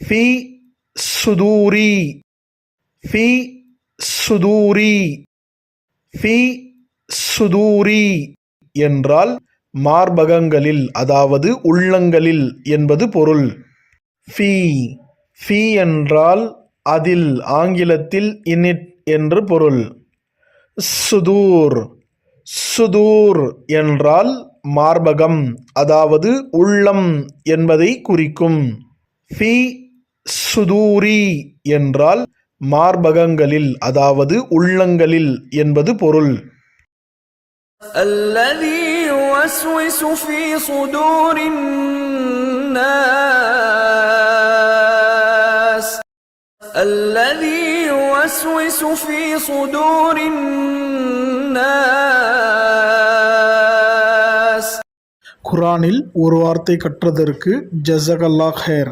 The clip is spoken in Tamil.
ஃபி சுதூரி. ஃபி சுதூரி. ஃபி சுதூரி என்றால் மார்பகங்களில் அதாவது உள்ளங்களில் என்பது பொருள். ஃபி ஃபி என்றால் அதில் ஆங்கிலத்தில் இனிட் என்று பொருள். சுதூர் சுதூர் என்றால் மார்பகம் அதாவது உள்ளம் என்பதை குறிக்கும். ஃபி சுதூரி என்றால் மார்பகங்களில் அதாவது உள்ளங்களில் என்பது பொருள் الذي يوسوس في صدور الناس الذي يوسوس في صدور الناس குரானில் ஒரு வார்த்தை கற்றதற்கு ஜஸகல்லா ஹேர்